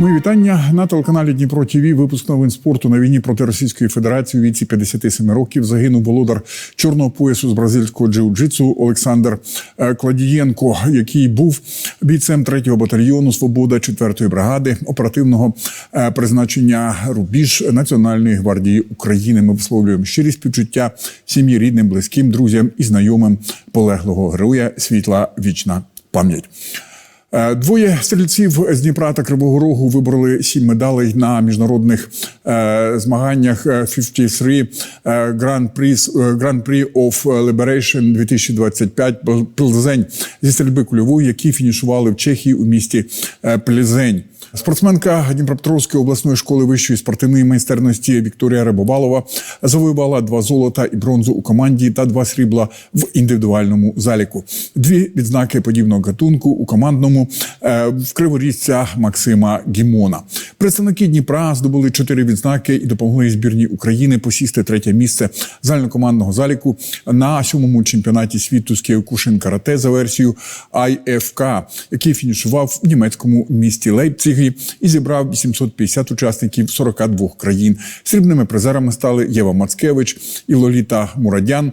Мої вітання на телеканалі Дніпро ТВ. Випуск новин спорту на війні проти Російської Федерації у віці 57 років загинув володар чорного поясу з бразильського джиу-джитсу Олександр е, Кладієнко, який був бійцем 3-го батальйону Свобода 4-ї бригади оперативного е, призначення Рубіж Національної гвардії України. Ми висловлюємо щирі співчуття сім'ї, рідним, близьким, друзям і знайомим полеглого героя. Світла вічна пам'ять. Е, Двоє стрільців з Дніпра та Кривого Рогу вибороли сім медалей на міжнародних е, змаганнях е, 53 е, Grand Prix, Grand Prix of Liberation 2025 Плзень зі стрільби кульової, які фінішували в Чехії у місті е, Плзень. Спортсменка Дніпропетровської обласної школи вищої спортивної майстерності Вікторія Рибовалова завоювала два золота і бронзу у команді та два срібла в індивідуальному заліку. Дві відзнаки подібного гатунку у командному е, в криворізця Максима Гімона. Представники Дніпра здобули чотири відзнаки і допомогли збірній України посісти третє місце загальнокомандного заліку на сьомому чемпіонаті світу з Кіокушин карате за версією IFK, який фінішував в німецькому місті Лейпцігі і зібрав 850 учасників 42 країн. Срібними призерами стали Єва Мацкевич і Лоліта Мурадян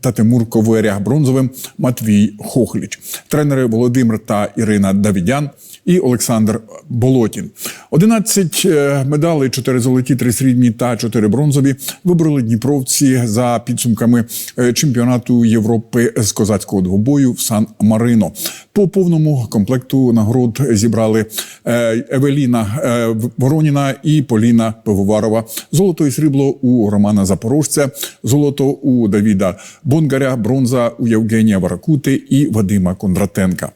та Тимур Коверя. Бронзовим Матвій Хохліч. Тренери Володимир та Ірина Давідян і Олександр Болотін. 11 е, медалей, 4 золоті, 3 срібні та 4 бронзові вибороли дніпровці за підсумками е, чемпіонату Європи з козацького двобою в Сан-Марино. По повному комплекту нагород зібрали е, Евеліна е, Вороніна і Поліна Пивоварова. Золото і срібло у Романа Запорожця, золото у Давіда Бонгаря, бронза у Євгенія Варакути і Вадима Кондратенка.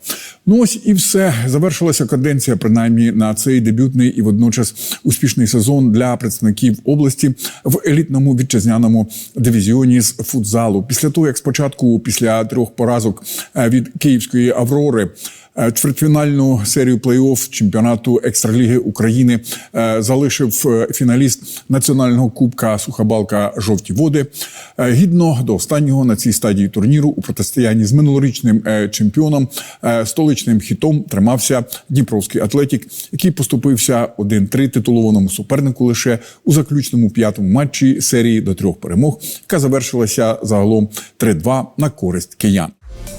Ну ось і все. Завершилася каденція, принаймні на цей дебютний і водночас успішний сезон для представників області в елітному вітчизняному дивізіоні з футзалу. Після того, як спочатку, після трьох поразок е, від Київської Аврори. Е, Чвертьфінальну серію плей-офф чемпіонату екстраліги України е, залишив е, фіналіст національного кубка Сухабалка Жовті води. Гідно до останнього на цій стадії турніру у протистоянні з минулорічним чемпіоном столичним хітом тримався Дніпровський атлетік, який поступився 1-3 титулованому супернику лише у заключному п'ятому матчі серії до трьох перемог, яка завершилася загалом 3-2 на користь киян.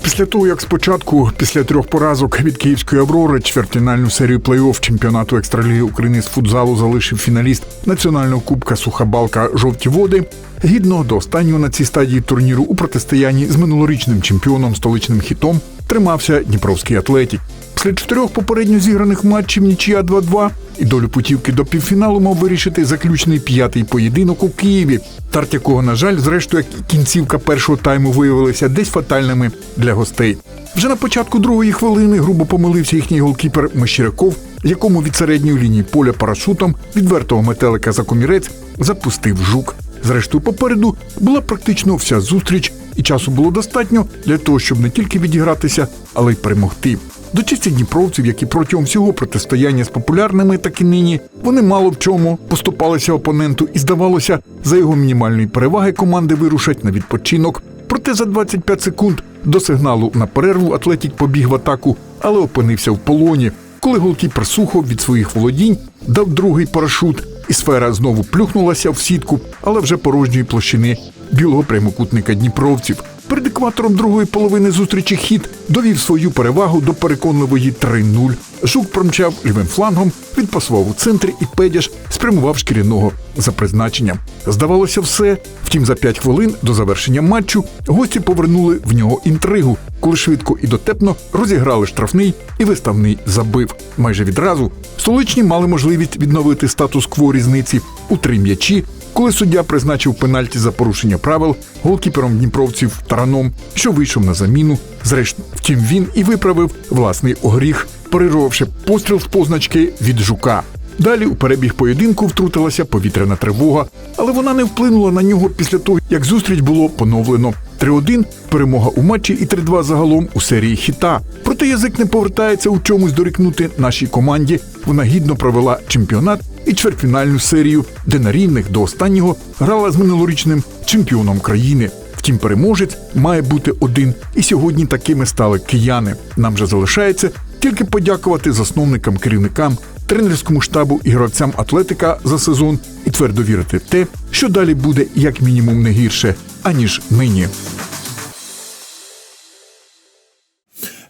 Після того, як спочатку, після трьох поразок від Київської Аврори, чвертьфінальну серію плей-офф чемпіонату екстраліги України з футзалу залишив фіналіст національного кубка Сухабалка Жовті води. Гідно до останнього на цій стадії турніру у протистоянні з минулорічним чемпіоном столичним хітом тримався Дніпровський атлетік. Після чотирьох попередньо зіграних матчів нічия 2-2 і долю путівки до півфіналу мав вирішити заключний п'ятий поєдинок у Києві, старт якого, на жаль, зрештою, кінцівка першого тайму виявилися десь фатальними для гостей. Вже на початку другої хвилини грубо помилився їхній голкіпер Мещеряков, якому від середньої лінії поля парашутом відвертого метелика за комірець запустив жук. Зрештою, попереду була практично вся зустріч, і часу було достатньо для того, щоб не тільки відігратися, але й перемогти. До честі дніпровців, які протягом всього протистояння з популярними, так і нині, вони мало в чому поступалися опоненту, і здавалося, за його мінімальної переваги команди вирушать на відпочинок. Проте за 25 секунд до сигналу на перерву Атлетік побіг в атаку, але опинився в полоні. Коли голкіпер Сухов від своїх володінь дав другий парашут, і сфера знову плюхнулася в сітку, але вже порожньої площини білого прямокутника дніпровців. Перед екватором другої половини зустрічі хід довів свою перевагу до переконливої 3-0. Жук промчав лівим флангом, відпасував у центрі і Педяш спрямував шкіряного за призначенням. Здавалося, все. Втім, за 5 хвилин до завершення матчу гості повернули в нього інтригу, коли швидко і дотепно розіграли штрафний і виставний забив. Майже відразу столичні мали можливість відновити статус-кво різниці у три м'ячі коли суддя призначив пенальті за порушення правил голкіпером дніпровців тараном, що вийшов на заміну. Зрештою, втім, він і виправив власний огріх, перервавши постріл з позначки від жука. Далі у перебіг поєдинку втрутилася повітряна тривога, але вона не вплинула на нього після того, як зустріч було поновлено. 3-1 – перемога у матчі і 3-2 загалом у серії хіта. Проте язик не повертається у чомусь дорікнути нашій команді. Вона гідно провела чемпіонат і чвертьфінальну серію, де на рівних до останнього грала з минулорічним чемпіоном країни. Втім, переможець має бути один, і сьогодні такими стали кияни. Нам же залишається тільки подякувати засновникам, керівникам тренерському штабу і гравцям атлетика за сезон і твердо вірити в те, що далі буде як мінімум не гірше, аніж нині.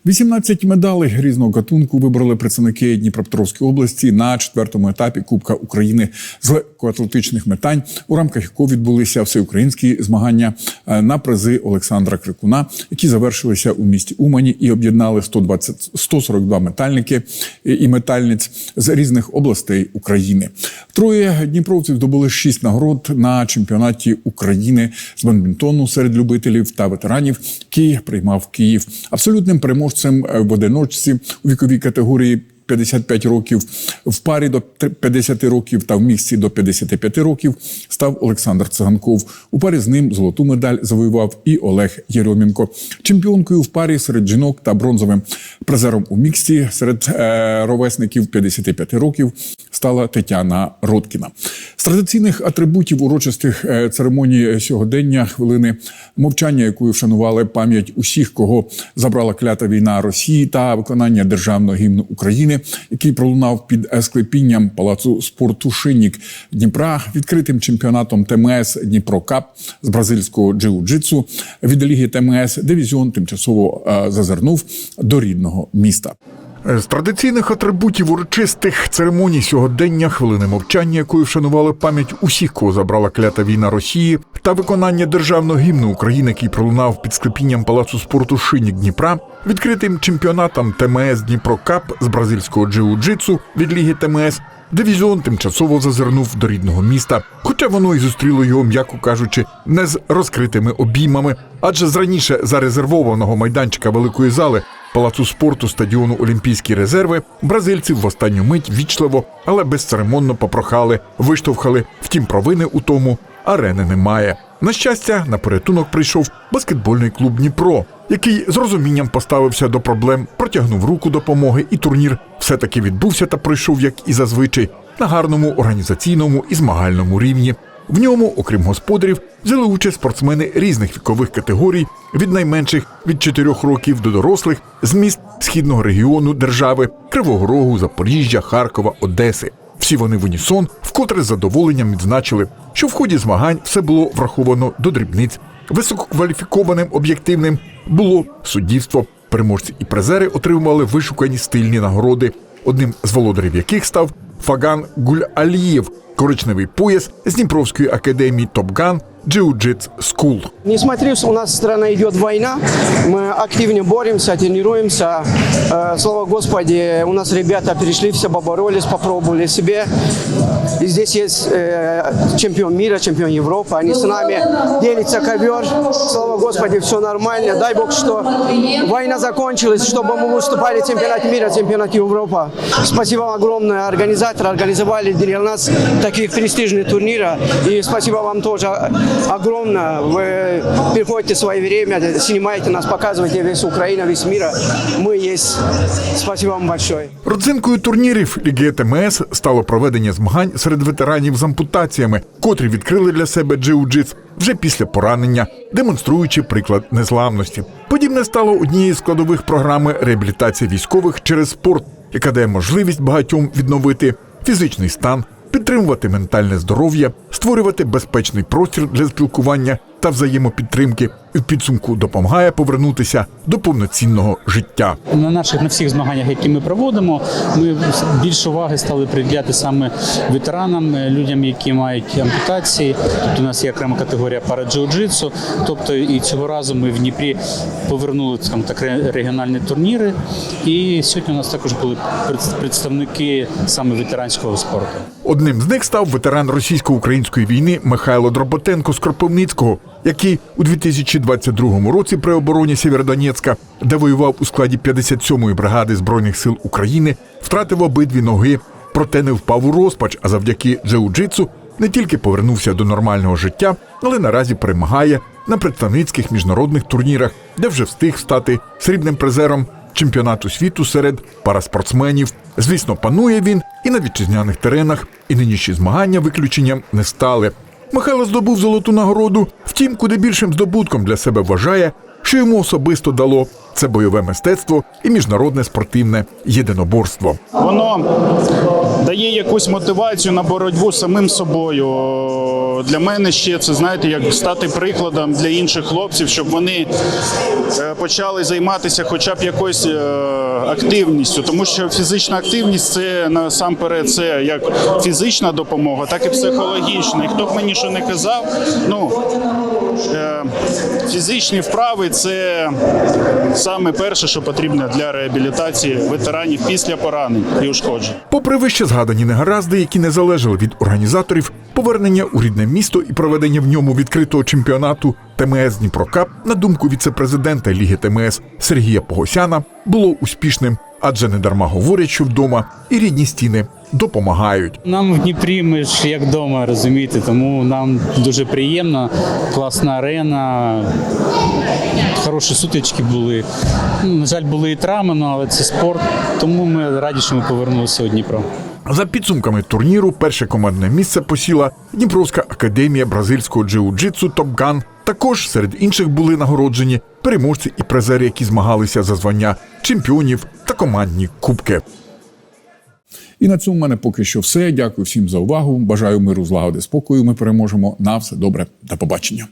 18 медалей різного гатунку вибрали представники Дніпропетровської області на четвертому етапі Кубка України з легкоатлетичних метань, у рамках якого відбулися всеукраїнські змагання е, на призи Олександра Крикуна, які завершилися у місті Умані і об'єднали 120, 142 метальники і метальниць з різних областей України. Троє дніпровців здобули шість нагород на чемпіонаті України з бадмінтону серед любителів та ветеранів, який приймав Київ. Абсолютним переможцем в одиночці у віковій категорії. 55 років в парі до 50 років та в місці до 55 років став Олександр Циганков. У парі з ним золоту медаль завоював і Олег Єрьомінко. Чемпіонкою в парі серед жінок та бронзовим призером у міксі серед е, ровесників 55 років стала Тетяна Роткіна. З традиційних атрибутів урочистих е, церемоній сьогодення хвилини мовчання, якою вшанували пам'ять усіх, кого забрала клята війна Росії та виконання державного гімну України, який пролунав під склепінням палацу спорту Шинік Дніпра, відкритим чемпіонатом ТМС Дніпро Кап з бразильського джиу-джитсу від ліги ТМС дивізіон тимчасово е, зазирнув до рідного міста. З традиційних атрибутів урочистих церемоній сьогодення хвилини мовчання, якою вшанували пам'ять усіх, кого забрала клята війна Росії, та виконання державного гімну України, який пролунав під склепінням палацу спорту Шинік Дніпра, відкритим чемпіонатом ТМС Дніпро Кап з бразильського джиу-джитсу від ліги ТМС. Дивізіон тимчасово зазирнув до рідного міста, хоча воно і зустріло його, м'яко кажучи, не з розкритими обіймами, адже з раніше зарезервованого майданчика великої зали палацу спорту стадіону Олімпійські резерви бразильців в останню мить вічливо, але безцеремонно попрохали, виштовхали. Втім, провини у тому арени немає. На щастя, на порятунок прийшов баскетбольний клуб Дніпро, який з розумінням поставився до проблем, протягнув руку допомоги, і турнір все-таки відбувся та пройшов, як і зазвичай, на гарному організаційному і змагальному рівні. В ньому, окрім господарів, взяли участь спортсмени різних вікових категорій, від найменших від 4 років до дорослих з міст східного регіону держави Кривого Рогу, Запоріжжя, Харкова, Одеси. Всі вони в унісон вкотре з задоволенням відзначили, що в ході змагань все було враховано до дрібниць. Висококваліфікованим об'єктивним було суддівство. Переможці і призери отримували вишукані стильні нагороди, одним з володарів яких став Фаган Гуль-Алієв, коричневий пояс з Дніпровської академії Топган Jiu-Jitsu School. Несмотря у нас страна идет война, мы активно боремся, тренируемся. Э, Слава Господи, у нас ребята перешли, все поборолись, попробовали себе. И здесь есть э, чемпион мира, чемпион Европы. Они с нами делятся ковер. Слава Господи, все нормально. Дай Бог, что война закончилась, чтобы мы выступали в чемпионате мира, чемпионате Европы. Спасибо вам огромное. Организаторы организовали для нас таких престижных турниров. И спасибо вам тоже огромное. Вы приходите в свое время, снимаете нас, показываете весь Украина, весь мир. Мы есть. Спасибо вам большое. Родзинкою турнірів Ліги ТМС стало проведення змагань серед ветеранів з ампутаціями, котрі відкрили для себе джиу-джитс вже після поранення, демонструючи приклад незламності. Подібне стало однією з складових програми реабілітації військових через спорт, яка дає можливість багатьом відновити фізичний стан, підтримувати ментальне здоров'я, створювати безпечний простір для спілкування та взаємопідтримки і в підсумку допомагає повернутися до повноцінного життя. На наших на всіх змаганнях, які ми проводимо, ми більше уваги стали приділяти саме ветеранам, е, людям, які мають ампутації. Тобто у нас є окрема категорія параджиу-джитсу. Тобто і цього разу ми в Дніпрі повернули скажімо так регіональні турніри. І сьогодні у нас також були пред- представники саме ветеранського спорту. Одним з них став ветеран російсько-української війни Михайло Дроботенко з Кропивницького, який у 2022 році при обороні Сєвєродонецька, де воював у складі 57-ї бригади збройних сил України, втратив обидві ноги, проте не впав у розпач, а завдяки джиу-джитсу не тільки повернувся до нормального життя, але наразі перемагає на представницьких міжнародних турнірах, де вже встиг стати срібним призером чемпіонату світу серед параспортсменів. Звісно, панує він і на вітчизняних теренах, і нинішні змагання виключенням не стали. Михайло здобув золоту нагороду. Втім, куди більшим здобутком для себе вважає, що йому особисто дало це бойове мистецтво і міжнародне спортивне єдиноборство. Воно дає якусь мотивацію на боротьбу з самим собою. Для мене ще це знаєте, як стати прикладом для інших хлопців, щоб вони е, почали займатися хоча б якоюсь е, активністю, тому що фізична активність це насамперед це як фізична допомога, так і психологічна. І хто б мені що не казав, ну е, фізичні вправи це саме перше, що потрібно для реабілітації ветеранів після поранень і ушкоджень. Попри вище згадані негаразди, які не залежали від організаторів, повернення у рідне місто і проведення в ньому відкритого чемпіонату ТМС Дніпрокап, на думку віце-президента Ліги ТМС Сергія Погосяна, було успішним, адже не дарма говорять, що вдома і рідні стіни допомагають. Нам в Дніпрі ми ж як вдома, розумієте, тому нам дуже приємно. Класна арена, хороші сутички були. Ну, на жаль, були і травми, ну, але це спорт. Тому ми раді, що ми повернулися у Дніпро. За підсумками турніру, перше командне місце посіла Дніпровська академія бразильського джиу-джитсу Топган. Також серед інших були нагороджені переможці і призери, які змагалися за звання чемпіонів та командні кубки. І на цьому в мене поки що все. Дякую всім за увагу. Бажаю миру, злагоди, спокою. Ми переможемо. На все добре. До побачення.